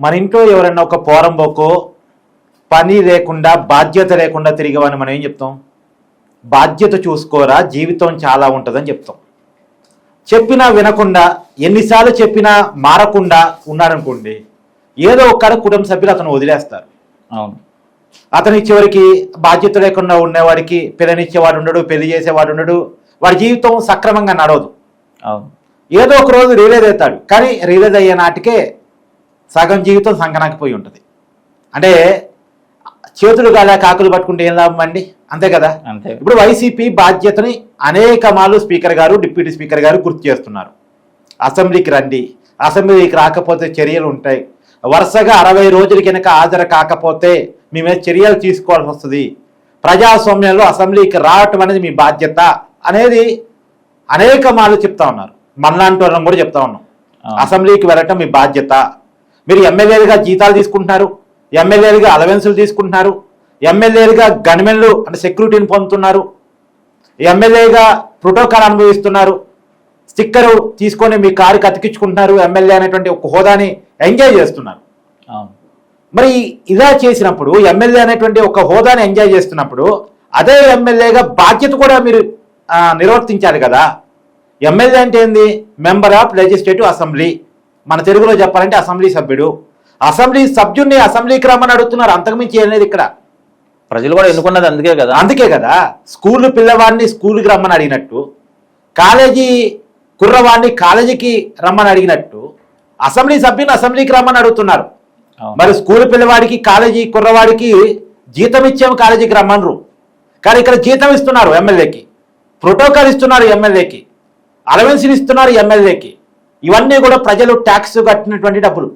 మన ఇంట్లో ఎవరైనా ఒక పోరంబోకో పని లేకుండా బాధ్యత లేకుండా తిరిగేవాడిని మనం ఏం చెప్తాం? బాధ్యత చూసుకోరా జీవితం చాలా ఉంటుందని చెప్తాం. చెప్పినా వినకుండా ఎన్నిసార్లు చెప్పినా మారకుండా ఉన్నాడనుకోండి ఏదో ఒక్కడ కుటుంబ సభ్యులు అతను వదిలేస్తారు. అవును. అతని చివరికి బాధ్యత లేకుండా ఉండేవాడికి పిల్లనిచ్చేవాడు ఉండడు పెళ్ళి చేసేవాడు ఉండడు వాడి జీవితం సక్రమంగా నడవదు. అవును. ఏదో ఒక రోజు రియలైజ్ అవుతాడు. కానీ రియలైజ్ అయ్యే నాటికే సగం జీవితం సంకనాకిపోయి ఉంటుంది. అంటే చేతులు గాలా కాకులు పట్టుకుంటే ఏం లాభం అండి? అంతే కదా? అంతే. ఇప్పుడు వైసీపీ బాధ్యతని అనేక మార్లు స్పీకర్ గారు డిప్యూటీ స్పీకర్ గారు గుర్తు చేస్తున్నారు. అసెంబ్లీకి రండి. అసెంబ్లీకి రాకపోతే చర్యలు ఉంటాయి. వరుసగా అరవై రోజుల కనుక హాజరు కాకపోతే మీ మీద చర్యలు తీసుకోవాల్సి వస్తుంది. ప్రజాస్వామ్యంలో అసెంబ్లీకి రావటం అనేది మీ బాధ్యత అనేది అనేక మార్లు చెప్తా ఉన్నారు. మనలాంటి వాళ్ళని కూడా చెప్తా ఉన్నాం. అసెంబ్లీకి వెళ్ళటం మీ బాధ్యత. మీరు ఎమ్మెల్యేలుగా జీతాలు తీసుకుంటున్నారు ఎమ్మెల్యేలుగా అలవెన్సులు తీసుకుంటున్నారు ఎమ్మెల్యేలుగా గన్మెన్లు అంటే సెక్యూరిటీని పొందుతున్నారు ఎమ్మెల్యేగా ప్రోటోకాల్ అనుభవిస్తున్నారు స్టిక్కర్ తీసుకొని మీ కారుకి అతికించుకుంటున్నారు ఎమ్మెల్యే అనేటువంటి ఒక హోదాని ఎంజాయ్ చేస్తున్నారు. మరి ఇలా చేసినప్పుడు ఎమ్మెల్యే అనేటువంటి ఒక హోదాని ఎంజాయ్ చేస్తున్నప్పుడు అదే ఎమ్మెల్యేగా బాధ్యత కూడా మీరు నిర్వర్తించాలి కదా. ఎమ్మెల్యే అంటే ఏంది? మెంబర్ ఆఫ్ లెజిస్లేటివ్ అసెంబ్లీ మన తెలుగులో చెప్పాలంటే అసెంబ్లీ సభ్యుడు. అసెంబ్లీ సభ్యుడిని అసెంబ్లీకి రమ్మని అడుగుతున్నారు. అంతకుమించి లేదు ఇక్కడ. ప్రజలు కూడా ఎన్నుకున్నది అందుకే కదా. అందుకే కదా. స్కూల్ పిల్లవాడిని స్కూల్కి రమ్మని అడిగినట్టు. కాలేజీ కుర్రవాడిని కాలేజీకి రమ్మని అడిగినట్టు. అసెంబ్లీ సభ్యుని అసెంబ్లీకి రమ్మని అడుగుతున్నారు. మరి స్కూల్ పిల్లవాడికి కాలేజీ కుర్రవాడికి జీతం ఇచ్చాము కాలేజీకి రమ్మనరు. కానీ ఇక్కడ జీతం ఇస్తున్నారు ఎమ్మెల్యేకి. ప్రోటోకాల్ ఇస్తున్నారు ఎమ్మెల్యేకి. అలవెన్స్లు ఇస్తున్నారు ఎమ్మెల్యేకి. ఇవన్నీ కూడా ప్రజలు ట్యాక్స్ కట్టినటువంటి డబ్బులు.